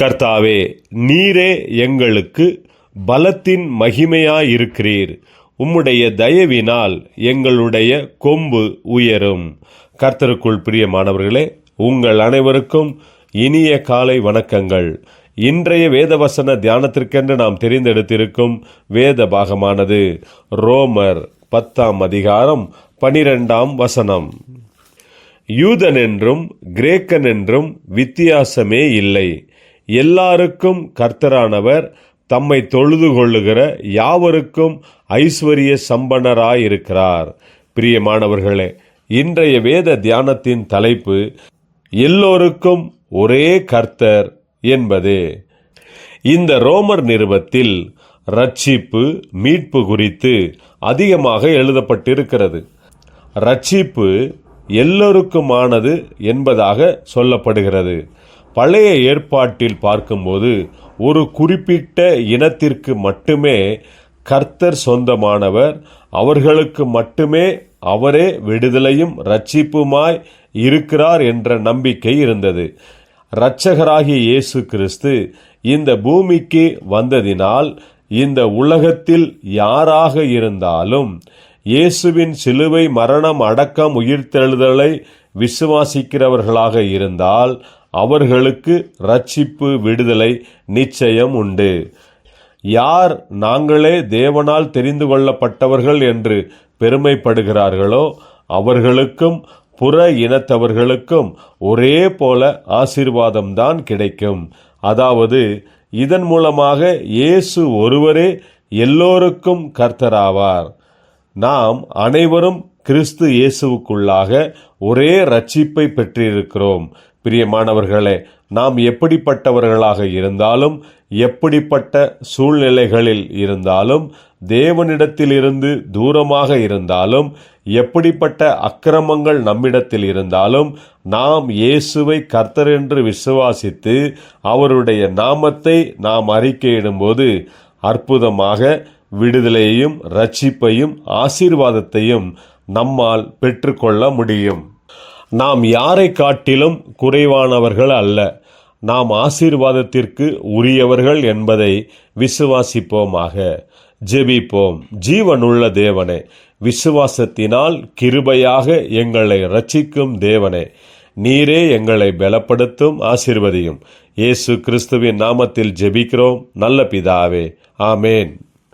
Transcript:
கர்த்தாவே நீரே எங்களுக்கு பலத்தின் மகிமையாயிருக்கிறீர். உம்முடைய தயவினால் எங்களுடைய கொம்பு உயரும். கர்த்தருக்குள் பிரியமானவர்களே உங்கள் அனைவருக்கும் இனிய காலை வணக்கங்கள். இன்றைய வேதவசன தியானத்திற்கென்று நாம் தெரிந்தெடுத்திருக்கும் வேத பாகமானது ரோமர் பத்தாம் அதிகாரம் பனிரெண்டாம் வசனம். யூதன் என்றும் கிரேக்கன் என்றும் வித்தியாசமே இல்லை. எல்லாருக்கும் கர்த்தரானவர் தம்மை தொழுது கொள்ளுகிற யாவருக்கும் ஐஸ்வர்ய சம்பனராயிருக்கிறார். பிரியமானவர்களே இன்றைய வேத தியானத்தின் தலைப்பு எல்லோருக்கும் ஒரே கர்த்தர் என்பதே. இந்த ரோமர் நிறுவத்தில் ரட்சிப்பு மீட்பு குறித்து அதிகமாக எழுதப்பட்டிருக்கிறது. ரட்சிப்பு எல்லோருக்குமானது என்பதாக சொல்லப்படுகிறது. பழைய ஏற்பாட்டில் பார்க்கும்போது ஒரு குறிப்பிட்ட இனத்திற்கு மட்டுமே கர்த்தர் சொந்தமானவர் அவர்களுக்கு மட்டுமே அவரே விடுதலையும் ரட்சிப்புமாய் இருக்கிறார் என்ற நம்பிக்கை இருந்தது. இரட்சகராகிய இயேசு கிறிஸ்து இந்த பூமிக்கு வந்ததினால் இந்த உலகத்தில் யாராக இருந்தாலும் இயேசுவின் சிலுவை மரணம் அடக்கம் உயிர்த்தெழுதலை விசுவாசிக்கிறவர்களாக இருந்தால் அவர்களுக்கு ரட்சிப்பு விடுதலை நிச்சயம் உண்டு. யார் நாங்களே தேவனால் தெரிந்து கொள்ளப்பட்டவர்கள் என்று பெருமைப்படுகிறார்களோ அவர்களுக்கும் புற இனத்தவர்களுக்கும் ஒரே போல ஆசீர்வாதம்தான் கிடைக்கும். அதாவது இதன் மூலமாக இயேசு ஒருவரே எல்லோருக்கும் கர்த்தராவார். நாம் அனைவரும் கிறிஸ்து இயேசுவுக்குள்ளாக ஒரே ரட்சிப்பை பெற்றிருக்கிறோம். பிரியமானவர்களே நாம் எப்படிப்பட்டவர்களாக இருந்தாலும் எப்படிப்பட்ட சூழ்நிலைகளில் இருந்தாலும் தேவனிடத்திலிருந்து தூரமாக இருந்தாலும் எப்படிப்பட்ட அக்கிரமங்கள் நம்மிடத்தில் இருந்தாலும் நாம் இயேசுவை கர்த்தர் என்று விசுவாசித்து அவருடைய நாமத்தை நாம் அறிக்கையிடும்போது அற்புதமாக விடுதலையையும் ரட்சிப்பையும் ஆசீர்வாதத்தையும் நம்மால் பெற்றுக்கொள்ள முடியும். நாம் யாரை காட்டிலும் குறைவானவர்கள் அல்ல. நாம் ஆசீர்வாதத்திற்கு உரியவர்கள் என்பதை விசுவாசிப்போமாக. ஜெபிப்போம். ஜீவனுள்ள தேவனே விசுவாசத்தினால் கிருபையாக எங்களை ரட்சிக்கும் தேவனே நீரே எங்களை பலப்படுத்தும் ஆசிர்வதியும். இயேசு கிறிஸ்துவின் நாமத்தில் ஜெபிக்கிறோம். நல்ல பிதாவே. ஆமேன்.